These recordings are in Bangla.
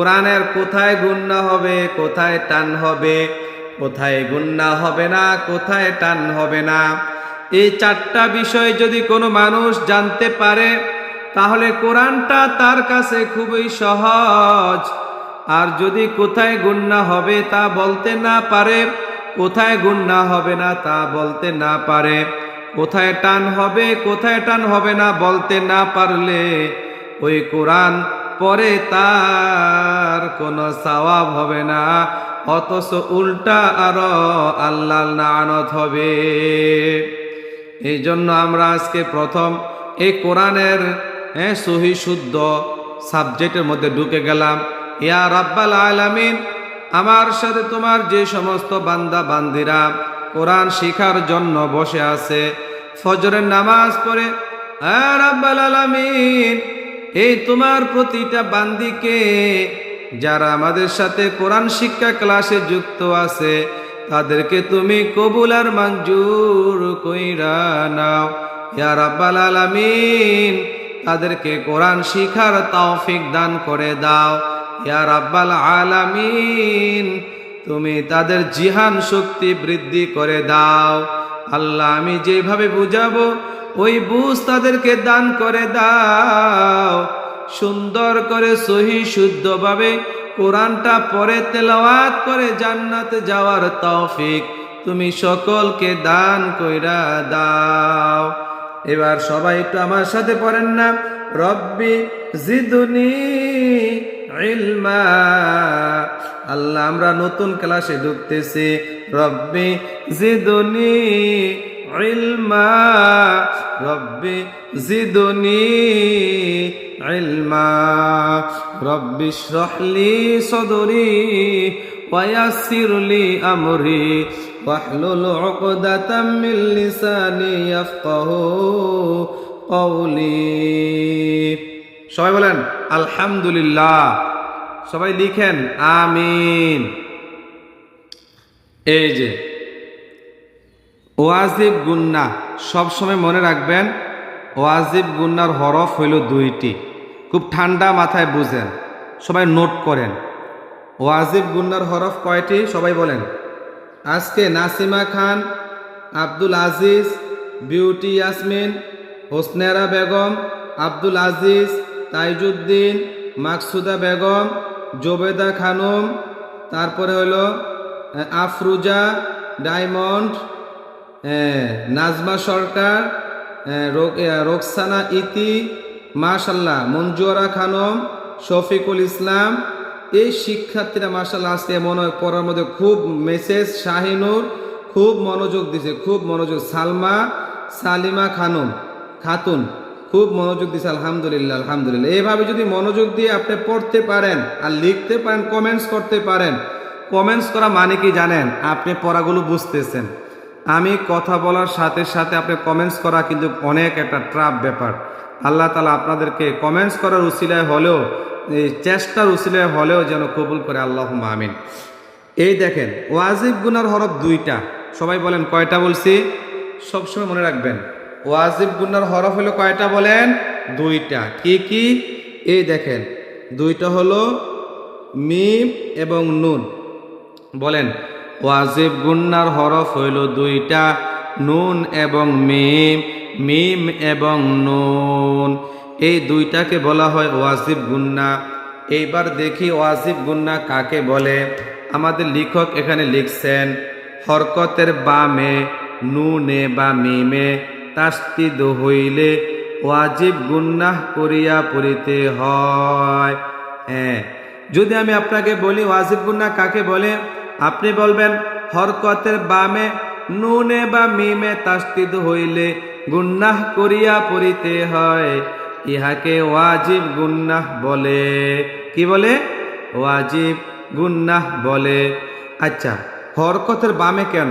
কোরআনের কোথায় গুন্না হবে, কোথায় টান হবে, কোথায় গুন্না হবে না, কোথায় টান হবে না। এই চারটা বিষয় যদি কোনো মানুষ জানতে পারে, তাহলে কোরআনটা তার কাছে খুবই সহজ। আর যদি কোথায় গুন্না হবে তা বলতে না পারে, কোথায় গুন্না হবে না তা বলতে না পারে। কোথায় টান হবে, কোথায় টান হবে না বলতে না পারলে, ওই কোরআন পরে তার কোনো সওয়াব হবে না, অথচ উল্টা আরও আল্লাহ নানত হবে। এই জন্য আমরা আজকে প্রথম এই কোরআনের হ্যাঁ সহি শুদ্ধ সাবজেক্টের মধ্যে ঢুকে গেলাম। ইয়া রাব্বাল আলামিন, আমার সাথে তোমার যে সমস্ত বান্দা বান্দিরা কোরআন শিখার জন্য বসে আছে, ফজরের নামাজ পড়ে হ্যাঁ রাব্বাল আলামিন এই তোমার প্রতিটা বান্দিকে যারা আমাদের সাথে কোরআন শিক্ষা ক্লাসে যুক্ত আছে, তাদেরকে তুমি কবুল আর মঞ্জুর কইরা নাও। ইয়া রাব্বাল আলামিন, তাদেরকে কোরআন শিখার তৌফিক দান করে দাও। ইয়া রাব্বাল আলামিন, তুমি তাদের জিহান শক্তি বৃদ্ধি করে দাও। আল্লাহ, আমি যেভাবে বুঝাবো ওই বুঝ তাদেরকে দান করে দাও। সুন্দর করে সহি শুদ্ধভাবে কোরআনটা পরে তেলাওয়াত করে জান্নাতে যাওয়ার তৌফিক তুমি সকলকে দান কইরা দাও। এবার সবাই একটু আমার সাথে পড়েন না। রব্বি জিদুনি ইলমা। আল্লাহ, আমরা নতুন ক্লাসে ঢুকতেছি। রব্বি জিদুনি ইলমা রব্বি জিদুনি ইলমা রব্বি ইশরাহলি সদরি ويسر لي أمري واحلل عقدة من لساني يفقه قولي সবাই বলেন আলহামদুলিল্লাহ সবাই লিখেন আমিন এই যে ওয়াজিব গুন্না সবসময় মনে রাখবেন, ওয়াজিব গুন্নার হরফ হইল দুইটি। খুব ঠান্ডা মাথায় বুঝেন, সবাই নোট করেন। ওয়াজিব গুন্নার হরফ কয়টি, সবাই বলেন। আজকে নাসিমা খান, আব্দুল আজিজ, বিউটি ইয়াসমিন, হোসনেরা বেগম, আব্দুল আজিজ, তাইজুদ্দিন, মাকসুদা বেগম, জোবেদা খানম, তারপরে হলো আফরুজা, ডায়মন্ড নাজমা সরকার আহ, রোকসানা ইতি মাশাল্লাহ মঞ্জুয়ারা খানম শফিকুল ইসলাম এই শিক্ষার্থীরা মাশাল্লাহ আজকে মনে হয় পড়ার মধ্যে খুব মেসেজ শাহিনুর খুব মনোযোগ দিছে খুব মনোযোগ। সালমা সালিমা খানম খাতুন খুব মনোযোগ দিছে আলহামদুলিল্লাহ আলহামদুলিল্লাহ। এইভাবে যদি মনোযোগ দিয়ে আপনি পড়তে পারেন আর লিখতে পারেন কমেন্টস করতে পারেন কমেন্টস করা মানে কি জানেন? আপনি পড়াগুলো বুঝতেছেন। আমি কথা বলার সাথে সাথে আপনি কমেন্টস করা কিন্তু অনেক একটা ট্রাপ ব্যাপার। আল্লাহ তালা আপনাদেরকে কমেন্টস করার উসিলায় হলেও, এই চেষ্টার উসিলায় হলেও যেন কবুল করে আল্লাহ আমিন। এই দেখেন, ওয়াজিব গুনার হরফ দুইটা। সবাই বলেন, কয়টা বলছি? সবসময় মনে রাখবেন, ওয়াজিব গুনার হরফ হলো কয়টা বলেন? দুইটা। কি কি? এই দেখেন, দুইটা হলো মিম এবং নুন। বলেন ওয়াজিব গুন্নার হরফ হইল দুইটা, নুন এবং মিম মিম এবং নুন। এই দুইটাকে বলা হয় ওয়াজিব গুন্না। এইবার দেখি ওয়াজিব গুন্না কাকে বলে। আমাদের লেখক এখানে লিখছেন, হরকতের বামে, নুনে বা মিমে তাস্তিদ হইলে ওয়াজিব গুন্নাহ করিয়া পড়িতে হয়। হ্যাঁ যদি আমি আপনাকে বলি ওয়াজিব গুন্না কাকে বলে আপনি বলবেন, হরকতের বামে নুনে বা মিমে তাস্তিদ হইলে গুন্নাহ করিয়া পড়িতে হয়। ইহাকে ওয়াজিব গুন্নাহ বলে। কি বলে? ওয়াজিব গুন্নাহ বলে। আচ্ছা হরকতের বামে কেন?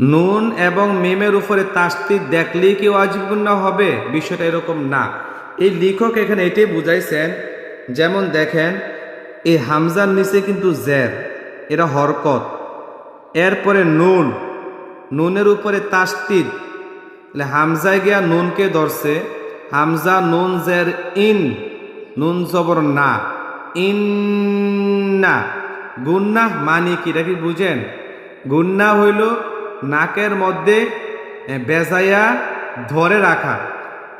নুন এবং মিমের উপরে তাস্তি দেখলেই কি ওয়াজিব গুন্না হবে? বিষয়টা এরকম না। এই লেখক এখানে এটাই বুঝাইছেন, যেমন দেখেন, এই হামজার নিচে কিন্তু জের। এটা হরকত। এরপরে নুন। নুনের উপরে তাস্তিদ তাহলে হামজায় গিয়া নুনকে ধরছে? হামজা নুন জের ইন। নুন জবর না। ইন্না। গুন্না মানে কি? এটা কি বুঝেন? গুন্না হইল নাকের মধ্যে বেজাইয়া ধরে রাখা।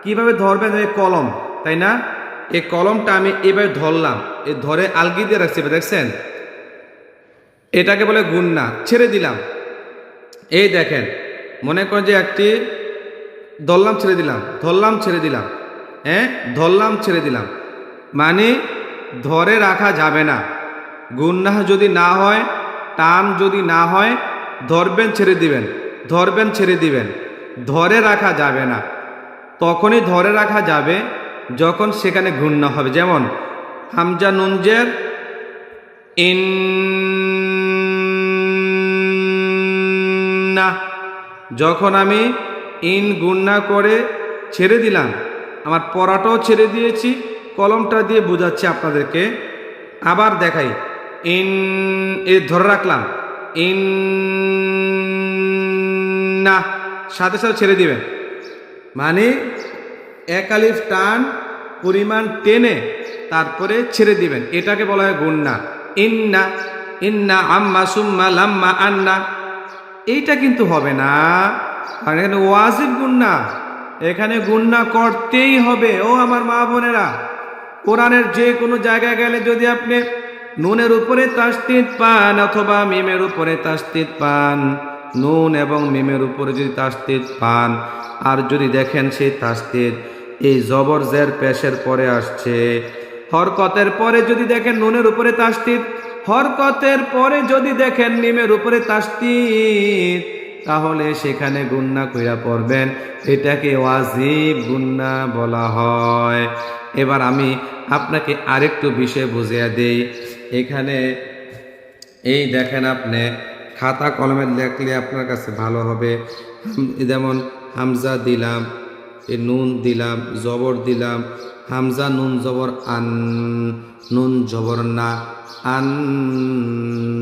কীভাবে ধরবেন? এই কলম, তাই না? এই কলমটা আমি এভাবে ধরলাম। এ, ধরে আলগি দিয়ে রাখছি, দেখছেন? এটাকে বলে গুন্না, ছেড়ে দিলাম। এই দেখেন, মনে করেন যে একটি ধরলাম, ছেড়ে দিলাম, ধরলাম, ছেড়ে দিলাম হ্যাঁ? ধরলাম, ছেড়ে দিলাম। মানে ধরে রাখা যাবে না। গুন্নাহ যদি না হয়, টান যদি না হয়, ধরবেন, ছেড়ে দিবেন, ধরবেন, ছেড়ে দিবেন, ধরে রাখা যাবে না। তখনই ধরে রাখা যাবে যখন সেখানে গুন্না হবে। যেমন হামজা নুনজের, ইন যখন আমি ইন গুন্না করে ছেড়ে দিলাম, আমার পড়াটাও ছেড়ে দিয়েছি, কলমটা দিয়ে বোঝাচ্ছি আপনাদেরকে। আবার দেখাই, ইন, এ ধরে রাখলাম, ইন না, সাথে সাথে ছেড়ে দিবেন। মানে এক আলিফ টান পরিমাণ টেনে তারপরে ছেড়ে দিবেন। এটাকে বলা হয় গুন্না ইন্না ইন্না আম্মা সুম্মা লাম্মা আন্না। এইটা কিন্তু হবে না। কারণ এখানে ওয়াজিব গুন্না। এখানে গুন্না করতেই হবে। ও আমার মা বোনেরা, কোরআনের যে কোনো জায়গায় গেলে যদি আপনি নুনের উপরে তাস্তিত পান অথবা মিমের উপরে তাস্তিত পান, নুন এবং মিমের উপরে যদি তাস্তিত পান, আর যদি দেখেন সেই তাস্তিত এই জবর জের পেশের পরে আসছে, হরকতের পরে যদি দেখেন নুনের উপরে তাস্তিত হরকতের পরে যদি দেখেন মিমের উপরে তাস্তিত তাহলে সেখানে গুন্না কইরা পড়বেন। এটাকে ওয়াজিব গুন্না বলা হয়। এবার আমি আপনাকে আরেকটু বিষয় বুঝিয়ে দেই। এখানে এই দেখেন আপনি, খাতা কলমে লেখলে আপনার কাছে ভালো হবে। যেমন হামজা দিলাম নুন দিলাম, জবর দিলাম হামজা নুন জবর আন, নুন জবর না, আন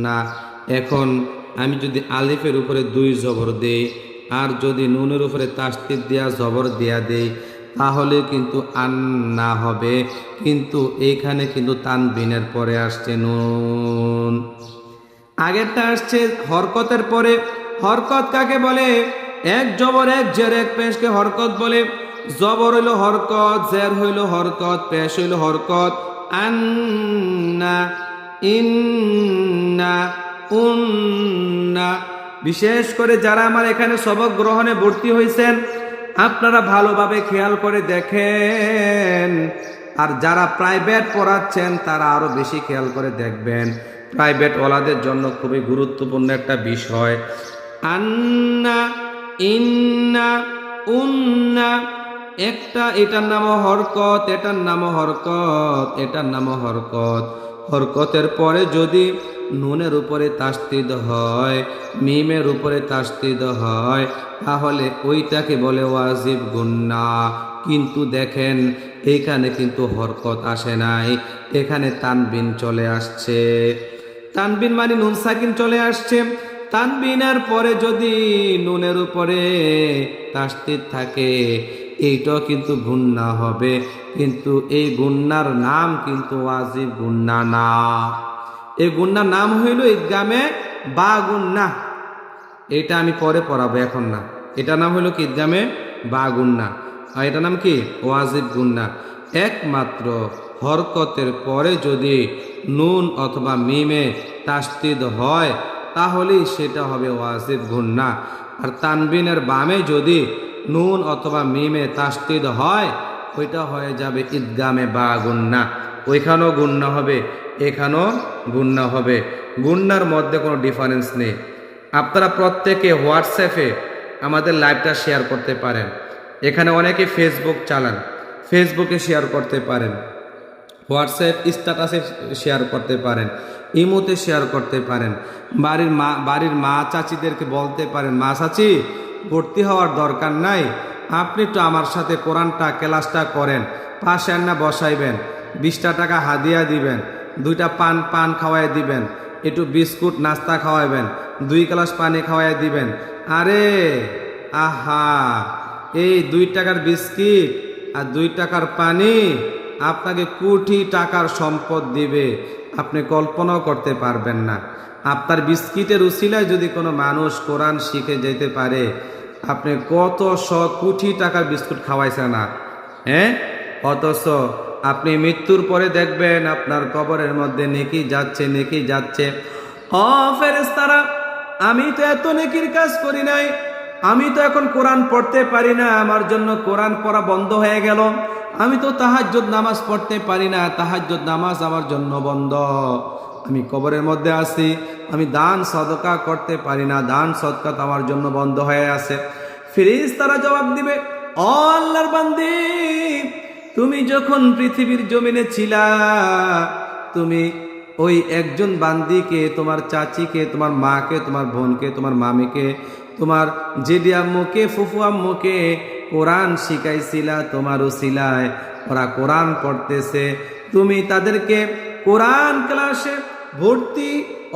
না। এখন আমি যদি আলিফের উপরে দুই জবর দেই, আর যদি নুনের উপরে তাস্তির দেয়া জবর দেয়া দেই, তাহলে কিন্তু আন না হবে। কিন্তু এইখানে কিন্তু তান তানবিনের পরে আসছে নুন। আগেরটা আসছে হরকতের পরে। হরকত কাকে বলে? এক জবর, এক জের, এক পেশকে হরকত বলে। জবর হইল হরকত, জের হইল হরকত, পেশ হইল হরকত। আন্না, ইন্না, উন্না। বিশেষ করে যারা আমার এখানে সবক গ্রহণে ভর্তি হয়েছেন আপনারা ভালোভাবে খেয়াল করে দেখেন। আর যারা প্রাইভেট পড়াচ্ছেন, তারা আরও বেশি খেয়াল করে দেখবেন। প্রাইভেট ওলাদের জন্য খুবই গুরুত্বপূর্ণ একটা বিষয়। আন্না, ইন্না, উন্না। একটা এটার নাম হরকত, এটার নাম হরকত, এটার নাম হরকত। হরকতের পরে যদি নুনের উপরে তাস্তিদ হয়, মিমের উপরে তাস্তিদ হয়, তাহলে ওইটাকে বলে ওয়াজিব গুন্না। কিন্তু দেখেন, এখানে কিন্তু হরকত আসে নাই। এখানে তানবিন চলে আসছে। তানবিন মানে নুন সাকিন চলে আসছে। তানবিনার পরে যদি নুনের উপরে তাস্তিদ থাকে এইটাও কিন্তু গুন্না হবে। কিন্তু এই গুন্নার নাম কিন্তু ওয়াজিব গুন্না না। এই গুন্নার নাম হইল ঈদগামে বা গুন্না এটা আমি পরে পড়াবো এখন না। এটা নাম হইল কি ঈদগামে বা গুন্না আর এটা নাম কি? ওয়াজিব গুন্না একমাত্র হরকতের পরে যদি নুন অথবা মিমে তাস্তিদ হয়, তাহলেই সেটা হবে ওয়াজিব গুন্না আর তানবিনের বামে যদি নুন অথবা মিমে তাস্তিদ হয়, ওইটা হয়ে যাবে ঈদগামে বা গুন্না। ওইখানেও গুন্না হবে, এখানেও গুন্না হবে। গুন্নার মধ্যে কোনো ডিফারেন্স নেই। আপনারা প্রত্যেকে হোয়াটসঅ্যাপে আমাদের লাইভটা শেয়ার করতে পারেন। এখানে অনেকে ফেসবুক চালান ফেসবুকে শেয়ার করতে পারেন। হোয়াটসঅ্যাপ স্ট্যাটাসে শেয়ার করতে পারেন, ইমোতে শেয়ার করতে পারেন। বাড়ির মা বাড়ির মা চাচিদেরকে বলতে পারেন মা চাচি ভর্তি হওয়ার দরকার নাই। আপনি তো আমার সাথে কোরআনটা, ক্লাসটা করেন। পাশে না বসাইবেন। বিশটা টাকা হাদিয়া দিবেন। দুইটা পান পান খাওয়াই দিবেন। একটু বিস্কুট, নাস্তা খাওয়াইবেন। দুই গ্লাস পানি খাওয়াই দিবেন। আরে, আহা! এই দুই টাকার বিস্কিট আর দুই টাকার পানি আপনাকে কোটি টাকার সম্পদ দিবে। আপনি কল্পনাও করতে পারবেন না। আপনার বিস্কিটের উসিলায় যদি কোনো মানুষ কোরআন শিখে যেতে পারে আপনি কত শ কোটি টাকার বিস্কুট খাওয়াইছে না হ্যাঁ অথচ আপনি মৃত্যুর পরে দেখবেন আপনার কবরের মধ্যে নেকি যাচ্ছে নেকি যাচ্ছে। ও ফেরেস্তারা আমি তো এত নেকির কাজ করি নাই। আমি তো এখন কোরআন পড়তে পারি না, আমার জন্য কোরআন পড়া বন্ধ হয়ে গেল। আমি তো তাহাজ্জুদ নামাজ পড়তে পারি না, তাহাজ্জুদ নামাজ আমার জন্য বন্ধ। আমি কবরের মধ্যে আছি, আমি দান সদকা করতে পারি না, দান সদকা আমার জন্য বন্ধ হয়ে আছে। ফিরিজ তারা জবাব দিবে, "ও আল্লাহর বান্দি, তুমি যখন পৃথিবীর জমিনে ছিলা, তুমি ওই একজন বান্দিকে, তোমার চাচিকে, তোমার মাকে, তোমার বোনকে, তোমার মামিকে, তোমার জেডি আম্মুকে, ফুফু আম্মুকে কোরআন শিখাইছিলা, তোমার উসিলায় ওরা কোরআন পড়তেছে। তুমি তাদেরকে কোরআন ক্লাসে ভর্তি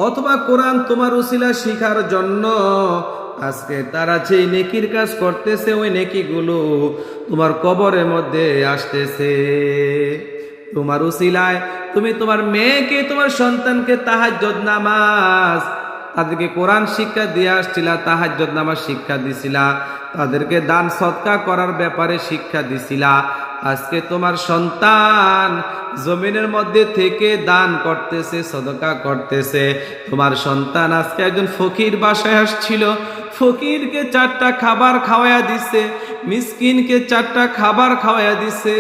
অথবা কোরআন তোমার উসিলা শিখার জন্য। আজকে তারা যে নেকির কাজ করতেছে, ওই নেকিগুলো তোমার কবরের মধ্যে আসতেছে। তোমার উসিলায় তুমি তোমার মেয়েকে, তোমার সন্তানকে তাহাজ্জুদ নামাজ, তাদেরকে কোরআন শিক্ষা দিয়ে আসছিলা, তাহাজ্জুদ নামাজ শিক্ষা দিছিলা, তাদেরকে দান সৎকা করার ব্যাপারে শিক্ষা দিছিলা। আজকে তোমার সন্তান জমিনের মধ্যে থেকে দান করতেছে, সদকা করতেছে। তোমার সন্তান আজকে একজন ফকির বাসায় আসছিল, ফকিরকে চারটা খাবার খাওয়াইয়া দিছে। মিসকিনকে চারটা খাবার খাওয়াইয়া দিছে।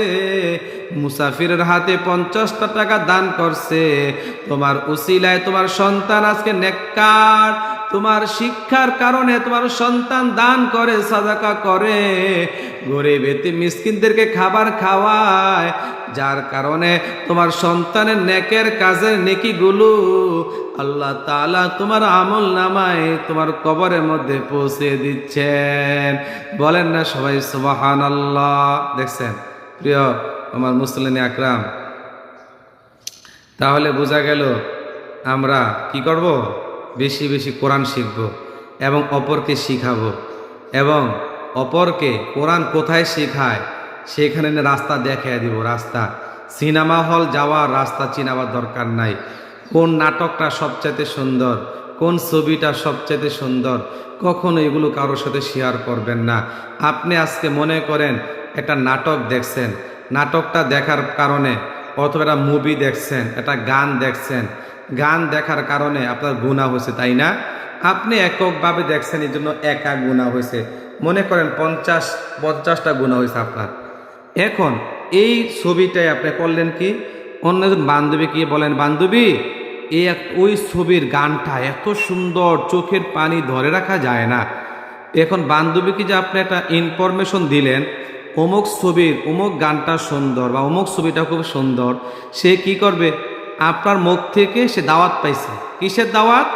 মুসাফিরের হাতে পঞ্চাশটা টাকা দান করছে। তোমার উসিলায় তোমার সন্তান আজকে নেককার। তোমার শিক্ষার কারণে তোমার সন্তান দান করে সাজাকা করে। গরিব এতে মিসকিনদেরকে খাবার খাওয়ায়। যার কারণে তোমার সন্তানের নেকের কাজের নেকিগুলো আল্লাহ তাআলা তোমার আমল নামায় তোমার কবরের মধ্যে পৌঁছে দিচ্ছেন। বলেন না সবাই সুবাহান আল্লাহ দেখছেন? প্রিয় আমার মুসলিম আকরাম, তাহলে বোঝা গেল আমরা কি করব? বেশি বেশি কোরআন শিখব এবং অপরকে শিখাবো। এবং অপরকে কোরআন কোথায় শেখায়? সেখানে রাস্তা দেখাই দিব, রাস্তা। সিনেমা হল যাওয়ার রাস্তা চিনাবার দরকার নাই। কোন নাটকটা সবচাইতে সুন্দর, কোন ছবিটা সবচাইতে সুন্দর, কখনো এগুলো কারোর সাথে শেয়ার করবেন না। আপনি আজকে মনে করেন একটা নাটক দেখছেন, নাটকটা দেখার কারণে অথবা একটা মুভি দেখছেন, একটা গান দেখছেন। গান দেখার কারণে আপনার গুণা হয়েছে, তাই না? আপনি এককভাবে দেখছেন এই জন্য একা গুণা হয়েছে। মনে করেন পঞ্চাশ, পঞ্চাশটা গুণা হয়েছে আপনার। এখন এই ছবিটাই আপনি করলেন কি? অন্য একজন বান্ধবী কি বলেন, বান্ধবী, এই এক, ওই ছবির গানটা এত সুন্দর, চোখের পানি ধরে রাখা যায় না। এখন বান্ধবীকে যে আপনি একটা ইনফরমেশন দিলেন, অমুক ছবির, অমুক গানটা সুন্দর বা অমুক ছবিটা খুব সুন্দর, সে কি করবে? আপনার মুখ থেকে সে দাওয়াত পাইছে। কিসের দাওয়াত?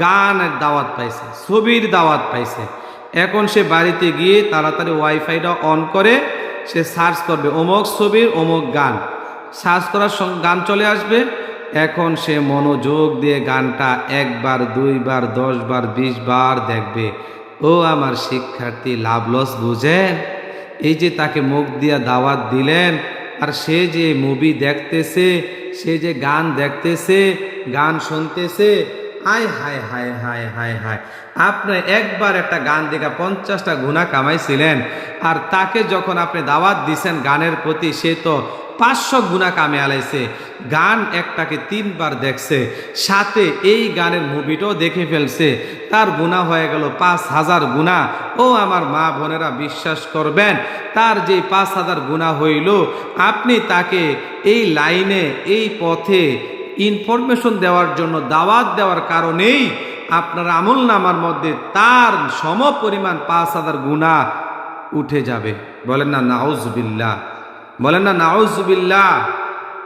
গানের দাওয়াত পাইছে, ছবির দাওয়াত পাইছে। এখন সে বাড়িতে গিয়ে তাড়াতাড়ি ওয়াইফাইটা অন করে সে সার্চ করবে অমুক ছবির অমুক গান। সার্চ করার গান চলে আসবে। এখন সে মনোযোগ দিয়ে গানটা একবার, দুইবার, দশবার বিশ বার দেখবে। ও আমার শিক্ষার্থী, লাভ লস বুঝেন এই যে তাকে মুখ দিয়া দাওয়াত দিলেন, আর সে যে মুভি দেখতেছে, সে যে গান দেখতেছে, গান শুনতেছে হায় হায় হায় হায় হায় হায়। আপনি একবার একটা গান দেখা পঞ্চাশটা গুণা কামাইছিলেন, আর তাকে যখন আপনি দাওয়াত দিছেন গানের প্রতি, সে তো পাঁচশো গুণা কামে আলাইছে। গান একটাকে তিনবার দেখছে, সাথে এই গানের মুভিটাও দেখে ফেলছে। তার গুণা হয়ে গেল পাঁচ হাজার গুণা। ও আমার মা বোনেরা, বিশ্বাস করবেন, তার যে পাঁচ হাজার গুণা হইল, আপনি তাকে এই লাইনে, এই পথে ইনফরমেশন দেওয়ার জন্য, দাওয়াত দেওয়ার কারণেই আপনার আমল নামার মধ্যে তার সম পরিমাণ পাঁচ হাজার গুণা উঠে যাবে। বলেন না নাউজবিল্লা বলেন না নাউজবিল্লা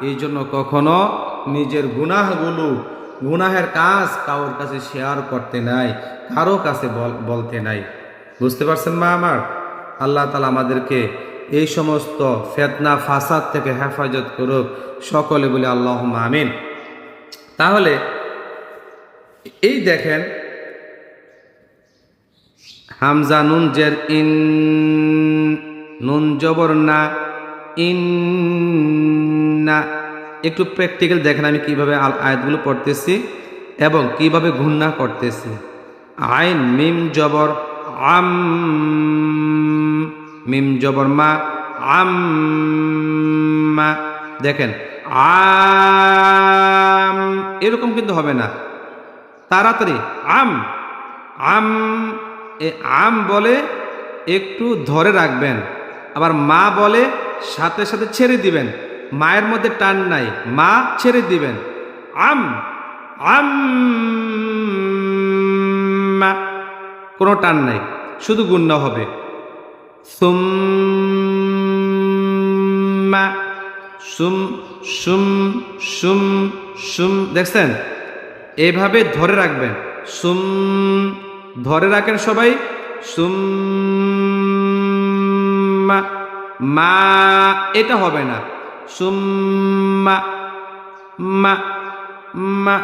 এই জন্য কখনো নিজের গুনাহগুলো, গুনাহের কাজ কারোর কাছে শেয়ার করতে নাই, কারও কাছে বল- বলতে নাই। বুঝতে পারছেন মা আমার? আল্লাহ তালা আমাদেরকে এই সমস্ত ফেতনা, ফাসাদ থেকে হেফাজত করুক। সকলে বলে আল্লাহ আমিন। তাহলে, এই দেখেন, হামজা নুন জের ইন, নুন জবর না, ইন না। একটু প্র্যাকটিক্যাল দেখেন আমি কীভাবে আয়াতগুলো পড়তেছি এবং কীভাবে ঘূর্ণা করতেছি। আইন, মিম জবর, আম, মিম জবর মা, আম মা। দেখেন আম। এরকম কিন্তু হবে না। তাড়াতাড়ি, আম। আম, এ আম বলে একটু ধরে রাখবেন। আবার মা বলে সাথে সাথে ছেড়ে দিবেন। মায়ের মধ্যে টান নাই, মা ছেড়ে দিবেন। আম আম কোনো টান নাই, শুধু গুণ্য হবে। সুম্মা। সুম সুম সুম সুম, দেখছেন? এভাবে ধরে রাখবেন। সুম, ধরে রাখেন সবাই। সুম, মা এটা হবে না। সুম্মা মা মা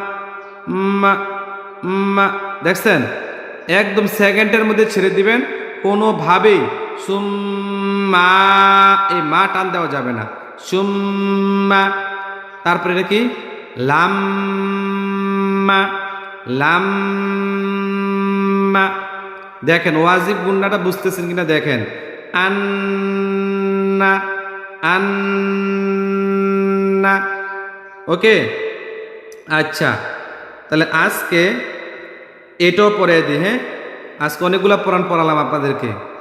মা মা দেখছেন? একদম সেকেন্ডের মধ্যে ছেড়ে দিবেন। কোনোভাবেই সুম্মা এই মা টান দেওয়া যাবে না। সুম্মা, তারপরে এটা কি? লাম্মা লাম্মা। দেখেন, ওয়াজিব গুন্নাটা বুঝতেছেন কিনা দেখেন। আন্না আন্না। ওকে? আচ্ছা তাহলে আজকে এটাও পড়ে দিই হ্যাঁ? আজকে অনেকগুলো পড়ান পড়ালাম আপনাদেরকে।